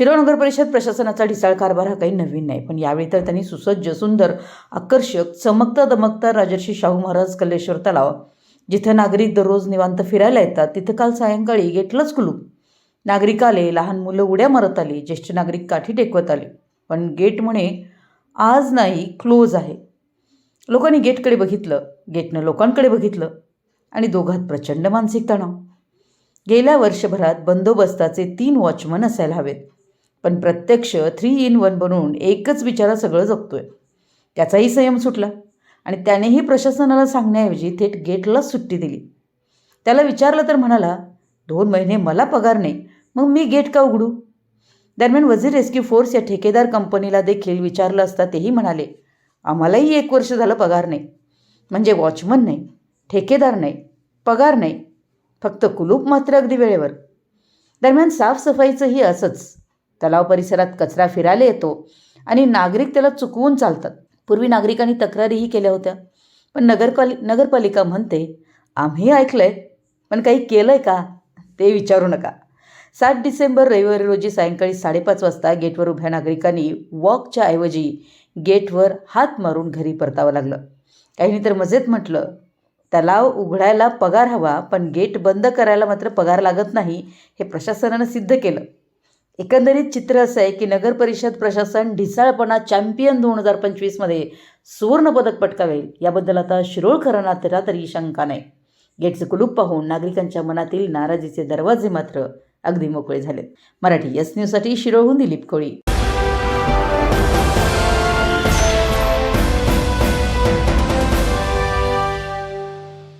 शिरोळ नगर परिषद प्रशासनाचा ढिसाळ कारभार हा काही नवीन नाही पण यावेळी तर त्यांनी सुसज्ज सुंदर आकर्षक चमकता दमकता राजर्षी शाहू महाराज कल्लेश्वर तलाव जिथं नागरिक दररोज निवांत फिरायला येतात तिथं काल सायंकाळी गेटलाच कुलूप. नागरिक आले लहान मुलं उड्या मारत आली ज्येष्ठ नागरिक काठी टेकवत आले. पण गेट म्हणे आज नाही क्लोज आहे. लोकांनी गेटकडे बघितलं गेटनं लोकांकडे बघितलं आणि दोघात प्रचंड मानसिक तणाव. गेल्या वर्षभरात बंदोबस्ताचे तीन वॉचमन असायला हवेत. पण प्रत्यक्ष थ्री इन वन बनवून एकच विचारा सगळं जगतोय. त्याचाही संयम सुटला. आणि त्यानेही प्रशासनाला सांगण्याऐवजी थेट गेटलाच सुट्टी दिली. त्याला विचारलं तर म्हणाला दोन महिने मला पगार नाही मग मी गेट का उघडू? दरम्यान वजीर रेस्क्यू फोर्स या ठेकेदार कंपनीला देखील विचारलं असता तेही म्हणाले आम्हालाही एक वर्ष झालं पगार नाही. म्हणजे वॉचमन नाही ठेकेदार नाही पगार नाही फक्त कुलूप मात्र अगदी वेळेवर. दरम्यान साफसफाईचंही असंच तलाव परिसरात कचरा फिरायला येतो आणि नागरिक त्याला चुकवून चालतात. पूर्वी नागरिकांनी तक्रारीही केल्या होत्या. पण नगरपालि नगरपालिका म्हणते आम्ही ऐकलं आहे पण काही केलं आहे का? ते विचारू नका. सात डिसेंबर रविवारी रोजी सायंकाळी साडेपाच वाजता गेटवर उभ्या नागरिकांनी वॉकच्या ऐवजी गेटवर हात मारून घरी परतावं लागलं. काहींनी तर मजेत म्हटलं तलाव उघडायला पगार हवा पण गेट बंद करायला मात्र पगार लागत नाही हे प्रशासनानं सिद्ध केलं. एकंदरीत चित्र असं आहे की नगर परिषद प्रशासन ढिसाळपणा चॅम्पियन दोन हजार पंचवीसमध्ये सुवर्णपदक पटकावेल. याबद्दल आता शिरोळकरांना त्याला तरी शंका नाही. गेटचं कुलूप पाहून नागरिकांच्या मनातील नाराजीचे दरवाजे मात्र अगदी मोकळे झालेत. मराठी यस न्यूजसाठी शिरोळहून दिलीप कोळी.